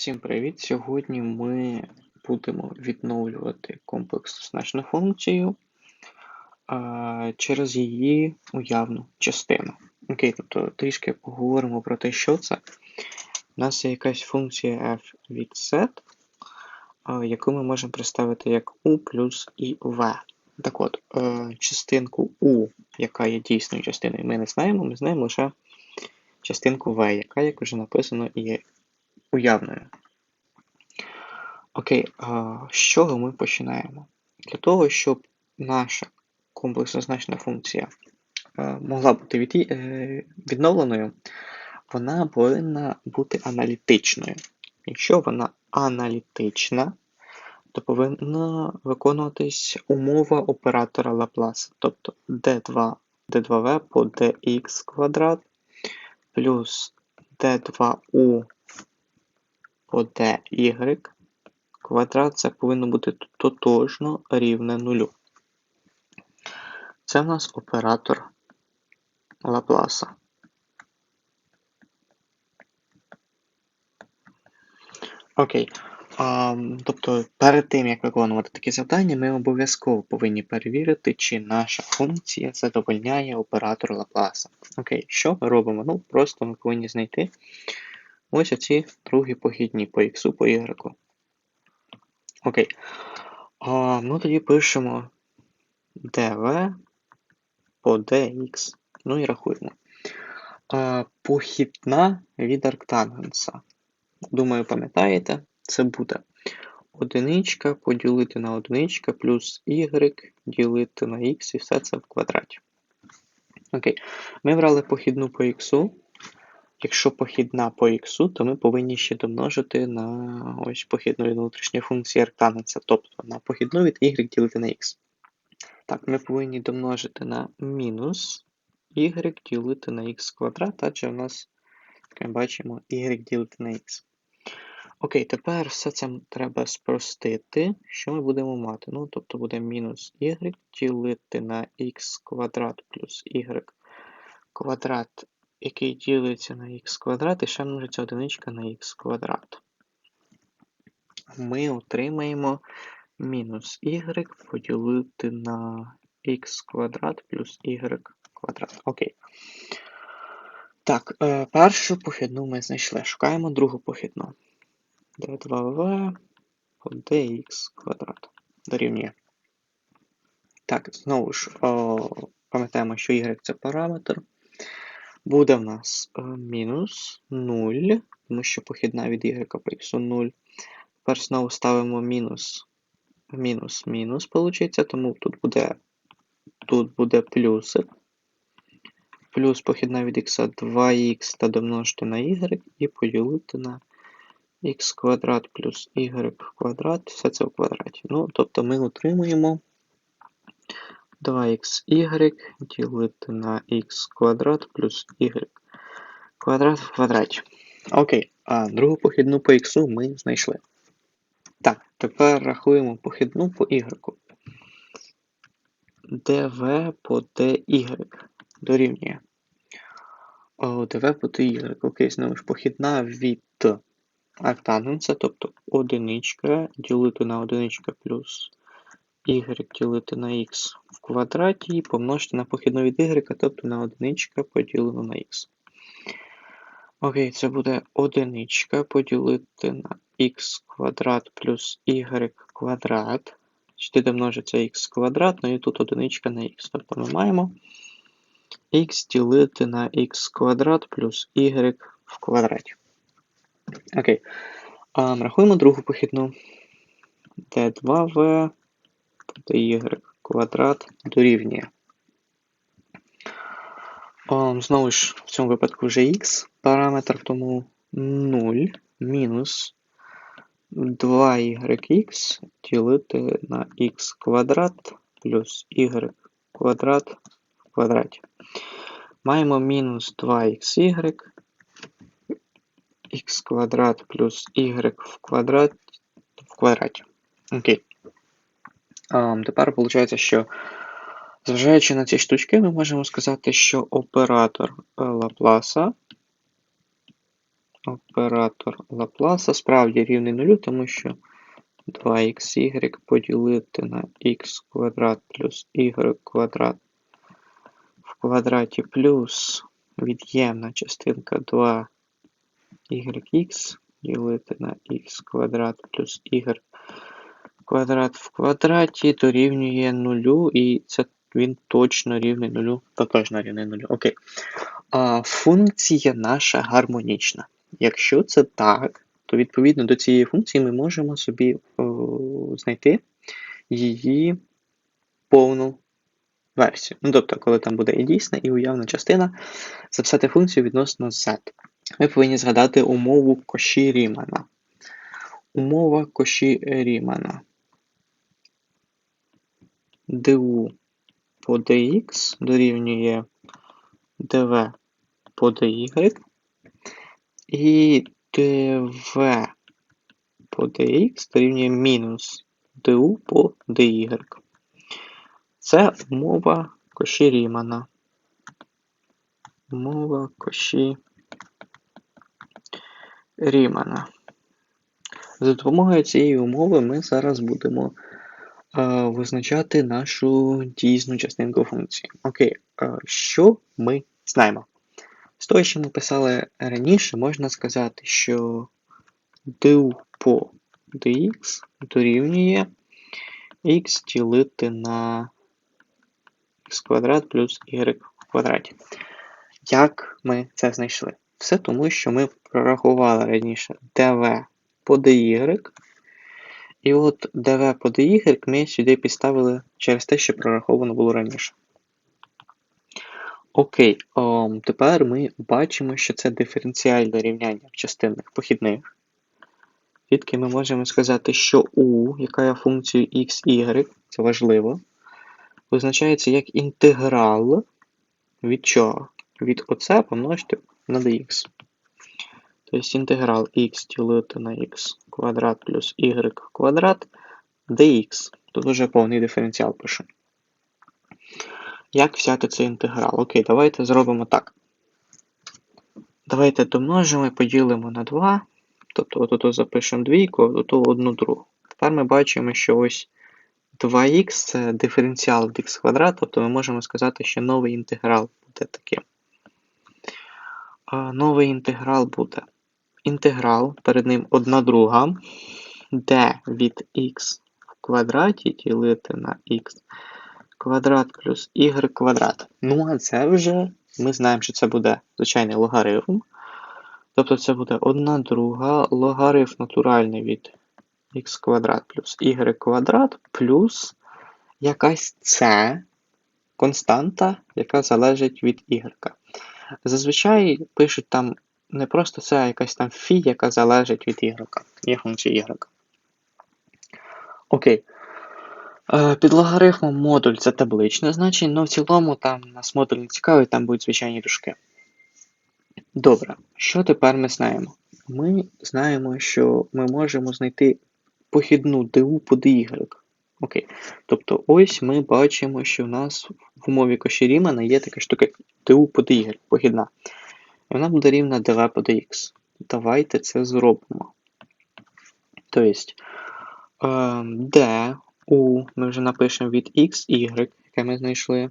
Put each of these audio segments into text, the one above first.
Всім привіт! Сьогодні ми будемо відновлювати комплекс значну функцію через її уявну частину. Окей, тобто трішки поговоримо про те, що це. У нас є якась функція f від а, яку ми можемо представити як u плюс і v. Так от, е, частинку u, яка є дійсною частиною, ми не знаємо, ми знаємо лише частинку v, яка, як вже написано, є уявною. Окей, з чого ми починаємо? Для того, щоб наша комплексозначна функція е, могла бути е, відновленою, вона повинна бути аналітичною. Якщо вона аналітична, то повинна виконуватись умова оператора Лапласа, тобто d2 d2v по dx квадрат плюс d2u по dy квадрат це повинно бути тотожно рівне нулю. Це в нас оператор Лапласа. Окей. А, Тобто, перед тим, як виконувати такі завдання, ми обов'язково повинні перевірити, чи наша функція задовольняє оператор Лапласа. Окей, що ми робимо? Ну, просто ми повинні знайти ось оці другі похідні по x, по y. Окей. А, Ну тоді пишемо dv по dx. Ну і рахуємо. А, Похідна від арктангенса. Думаю, пам'ятаєте, це буде одиничка поділити на одиничка плюс y ділити на x і все це в квадраті. Окей. Ми брали похідну по x. Якщо похідна по x, то ми повинні ще домножити на ось похідну від внутрішньої функції арктангенса, тобто на похідну від y ділити на x. Так, ми повинні домножити на мінус y ділити на x квадрат, адже у нас, як ми бачимо, y ділити на x. Окей, тепер все це треба спростити. Що ми будемо мати? Ну, тобто буде мінус y ділити на x квадрат плюс y квадрат який ділиться на х квадрат і ще множиться одиничка на х квадрат. Ми отримаємо мінус y поділити на х квадрат плюс y квадрат. Окей. Так, е, першу похідну ми знайшли. Шукаємо другу похідну. d2v по dx квадрат. Дорівнює. Так, знову ж, пам'ятаємо, що y це параметр буде в нас е, мінус 0, тому що похідна від y по x 0. Тепер знову ставимо мінус, мінус, мінус, виходить, тому тут буде тут буде плюсик. Плюс похідна від x 2х та домножити на y і поділити на х квадрат плюс y квадрат, все це в квадраті. Ну, тобто ми отримуємо 2xy ділити на х квадрат плюс y квадрат в квадраті. Окей, а другу похідну по х ми знайшли. Так, тепер рахуємо похідну по y. dv по dy дорівнює. dv по dy. Окей, знову ж похідна від арктангенса, тобто одиничка ділити на одиничка плюс y ділити на x в квадраті і помножити на похідну від y, тобто на одиничка поділено на x. Окей, це буде одиничка поділити на x квадрат плюс y квадрат. Сюди домножиться x квадрат, ну і тут одиничка на x. Тобто ми маємо x ділити на x квадрат плюс y в квадраті. Окей. А, Рахуємо другу похідну. D2v y квадрат дорівнює. Знову ж, в цьому випадку вже х параметр, тому 0 мінус 2yx ділити на х квадрат плюс y квадрат в квадраті. Маємо мінус 2xy х квадрат плюс y в квадраті. Окей. Тепер виходить, що, зважаючи на ці штучки, ми можемо сказати, що оператор Лапласа оператор Лапласа справді рівний нулю, тому що 2xy поділити на x квадрат плюс y квадрат в квадраті плюс від'ємна частинка 2yx ділити на x квадрат плюс y квадрат в квадраті дорівнює нулю, і це він точно рівний нулю, точно рівний нулю. Окей. А, Функція наша гармонічна. Якщо це так, то відповідно до цієї функції ми можемо собі о, знайти її повну версію. Ну, тобто, коли там буде і дійсна, і уявна частина, записати функцію відносно z. Ми повинні згадати умову коші Рімана. Умова коші Рімана. Du по dx дорівнює dv по dy, і dv по dx дорівнює мінус du по dy. Це умова коші Рімана. Умова коші Рімана. За допомогою цієї умови ми зараз будемо визначати нашу дійсну частинку функції. Окей, що ми знаємо? З того, що ми писали раніше, можна сказати, що du по dx дорівнює x ділити на x квадрат плюс y в квадраті. Як ми це знайшли? Все тому, що ми прорахували раніше dv по dy, і от dv по dy ми сюди підставили через те, що прораховано було раніше. Окей, о, тепер ми бачимо, що це диференціальне рівняння в частинних похідних. Звідки ми можемо сказати, що u, яка є функцією y, це важливо, визначається як інтеграл від чого? Від оце помножити на dx. Тобто інтеграл x ділити на x квадрат плюс y квадрат dx. Тут вже повний диференціал пишу. Як взяти цей інтеграл? Окей, давайте зробимо так. Давайте домножимо і поділимо на 2. Тобто отут запишемо двійку, а тут одну другу. Тепер ми бачимо, що ось 2х це диференціал від х квадрат, тобто ми можемо сказати, що новий інтеграл буде таким. Новий інтеграл буде інтеграл, перед ним 1 друга, d від х в квадраті ділити на х квадрат плюс y квадрат. Ну, а це вже ми знаємо, що це буде звичайний логарифм. Тобто це буде 1 друга логарифм натуральний від х квадрат плюс y квадрат плюс якась c константа, яка залежить від y. Зазвичай пишуть там не просто це, якась там фі, яка залежить від y. Є функція y. Окей. Е, під логарифмом модуль це табличне значення, але в цілому там нас модуль не цікавий, там будуть звичайні дужки. Добре, що тепер ми знаємо? Ми знаємо, що ми можемо знайти похідну du по dy. Окей. Тобто ось ми бачимо, що в нас в умові Коші є така штука du по dy, похідна. І вона буде рівна dv по dx. Давайте це зробимо. Тобто, d у ми вже напишемо від x, y, яке ми знайшли,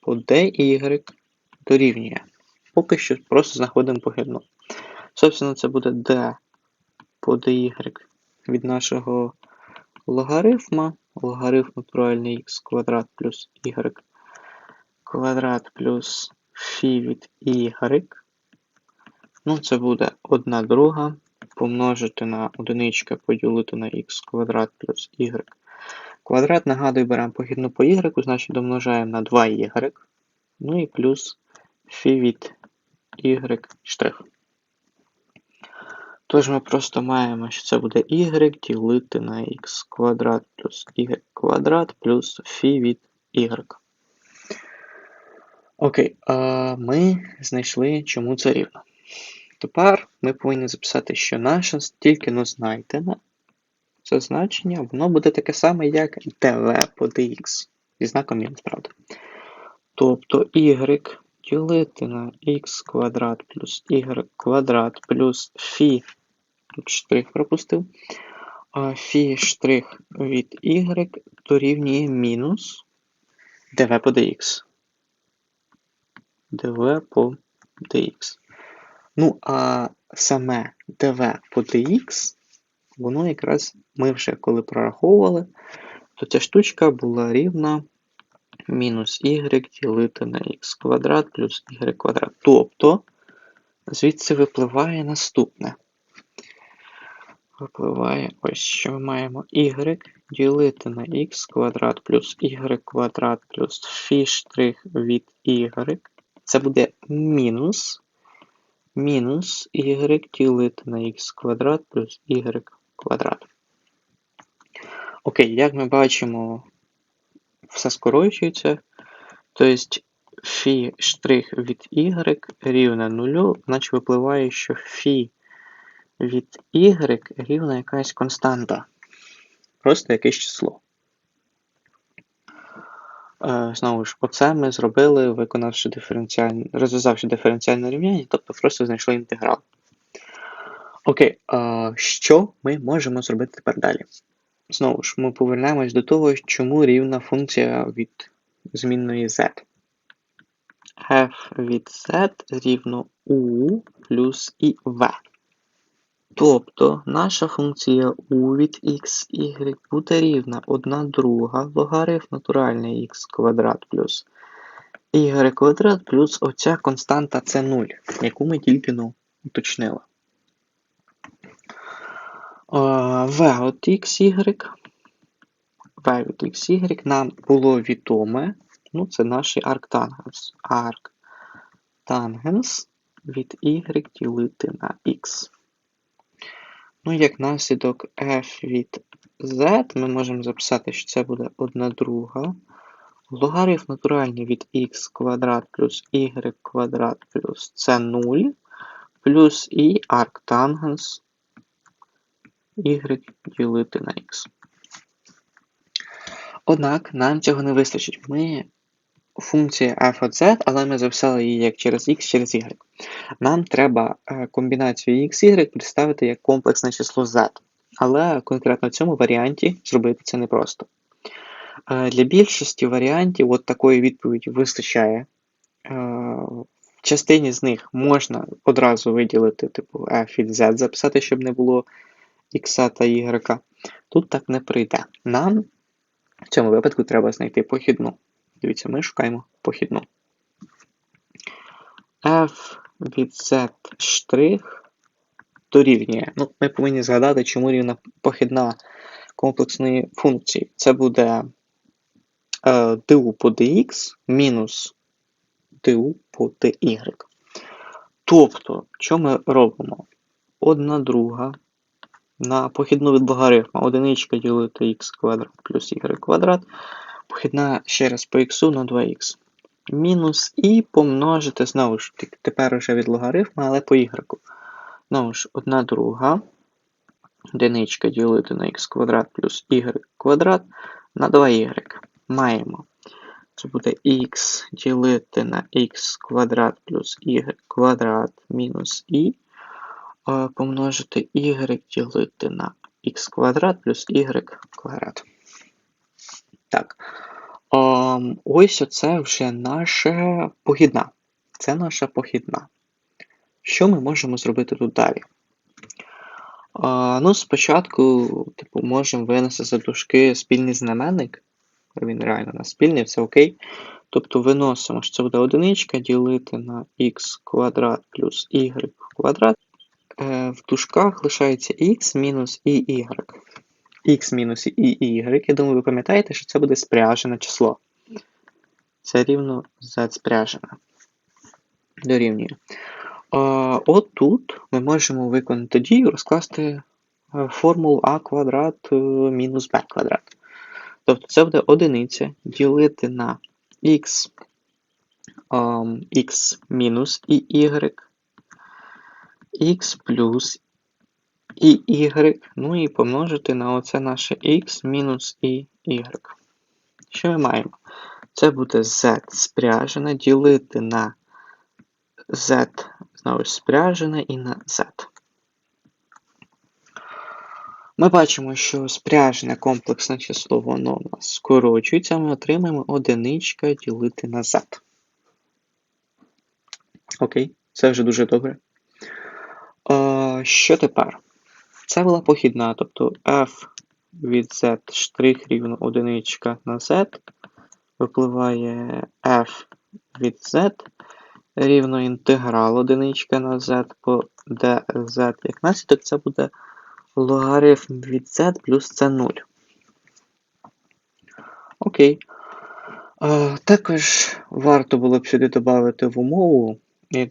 по dy дорівнює. Поки що просто знаходимо похідну. Собственно, це буде d по dy від нашого логарифма. Логарифм натуральний x квадрат плюс y квадрат плюс φ від y. Ну, це буде 1 друга помножити на одиничка поділити на х квадрат плюс y. Квадрат, нагадую, беремо похідну по y, значить домножаємо на 2y. Ну і плюс φ від y штрих. Тож ми просто маємо, що це буде y ділити на x квадрат плюс y квадрат плюс φ від y. Окей, а ми знайшли, чому це рівно. Тепер ми повинні записати, що наше тільки но знайдене це значення, воно буде таке саме, як dv по dx. Зі знаком мінус, правда. Тобто y ділити на х квадрат плюс y квадрат плюс фі, штрих пропустив, фі штрих від y дорівнює мінус dv по dx. dv по dx. Ну, а саме dv по dx, воно якраз ми вже коли прораховували, то ця штучка була рівна мінус y ділити на x квадрат плюс y квадрат. Тобто, звідси випливає наступне. Випливає ось що ми маємо y ділити на x квадрат плюс y квадрат плюс фі штрих від y. Це буде мінус мінус y ділити на x квадрат плюс y квадрат. Окей, як ми бачимо, все скорочується. Тобто фі штрих від y рівне нулю, значить випливає, що фі від y рівна якась константа. Просто якесь число. Е, знову ж, оце ми зробили, виконавши диференціальне, розв'язавши диференціальне рівняння, тобто просто знайшли інтеграл. Окей, а що ми можемо зробити тепер далі? Знову ж, ми повернемось до того, чому рівна функція від змінної z. f від z рівно u плюс і v. Тобто наша функція u від x, y буде рівна 1 друга логарифм натуральний x квадрат плюс y квадрат плюс оця константа це 0, яку ми тільки ну, уточнили. v от xy, v від xy нам було відоме, ну це наш арктангенс. Арктангенс від y ділити на x. Ну, як наслідок f від z, ми можемо записати, що це буде 1 друга. Логарифм натуральний від x квадрат плюс y квадрат плюс це 0, плюс і арктангенс y ділити на x. Однак нам цього не вистачить. Ми функція f от z, але ми записали її як через x через y. Нам треба е, комбінацію x, y представити як комплексне число z. Але конкретно в цьому варіанті зробити це непросто. Е, для більшості варіантів от такої відповіді вистачає. Е, в частині з них можна одразу виділити типу f від z, записати, щоб не було x та y. Тут так не прийде. Нам в цьому випадку треба знайти похідну. Дивіться, ми шукаємо похідну. f від z штрих дорівнює. Ну, Ми повинні згадати, чому рівна похідна комплексної функції. Це буде е, du по dx мінус du по dy. Тобто, що ми робимо? Одна друга на похідну від логарифма одиничка ділити х квадрат плюс y квадрат. Похідна ще раз по х на 2х. Мінус і помножити, знову ж тепер уже від логарифма, але по y. Знову ж, одна друга. Одиничка ділити на х квадрат плюс y квадрат на 2y. Маємо. Це буде х ділити на х квадрат плюс y квадрат мінус і помножити y ділити на х квадрат плюс y квадрат. Так. Ось оце вже наша похідна. Це наша похідна. Що ми можемо зробити тут далі? Ну, Спочатку типу, можемо винести за дужки спільний знаменник. Він реально у нас спільний, все окей. Тобто виносимо, що це буде одиничка ділити на х квадрат плюс y квадрат. Е, в дужках лишається x мінус і y. x мінус і y. Я думаю, ви пам'ятаєте, що це буде спряжене число. Це рівно z спряжене. Дорівнює. От тут ми можемо виконати дію, розкласти е, формулу а квадрат е, мінус b квадрат. Тобто це буде одиниця ділити на x, x мінус і y x плюс і y, ну і помножити на оце наше x мінус і y. Що ми маємо? Це буде z спряжене ділити на z знову ж спряжене і на z. Ми бачимо, що спряжене комплексне число воно у нас скорочується, ми отримаємо одиничка ділити на z. Окей, це вже дуже добре. Що тепер? Це була похідна, тобто f від z штрих рівно одиничка на z випливає f від z рівно інтеграл одиничка на z по dz. Як наслідок це буде логарифм від z плюс це 0. Окей. Е, також варто було б сюди додати в умову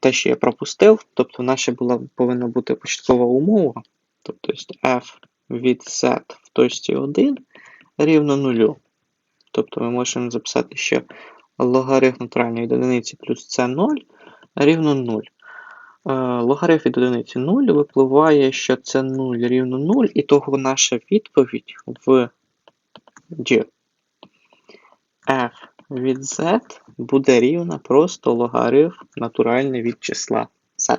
те, що я пропустив. Тобто, нас була повинна бути початкова умова. Тобто f від z в точці 1 рівно 0. Тобто ми можемо записати, що логарифм натуральної одиниці плюс це 0 рівно 0. Е, Логарифм від одиниці 0 випливає, що це 0 рівно 0, і того наша відповідь в G f від z буде рівна просто логарифм натуральний від числа z.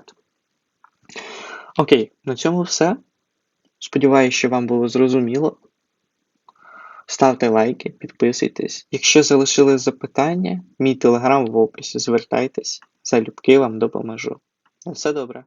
Окей, на цьому все. Сподіваюся, що вам було зрозуміло. Ставте лайки, підписуйтесь. Якщо залишили запитання, мій телеграм в описі. Звертайтесь, залюбки вам допоможу. На все добре.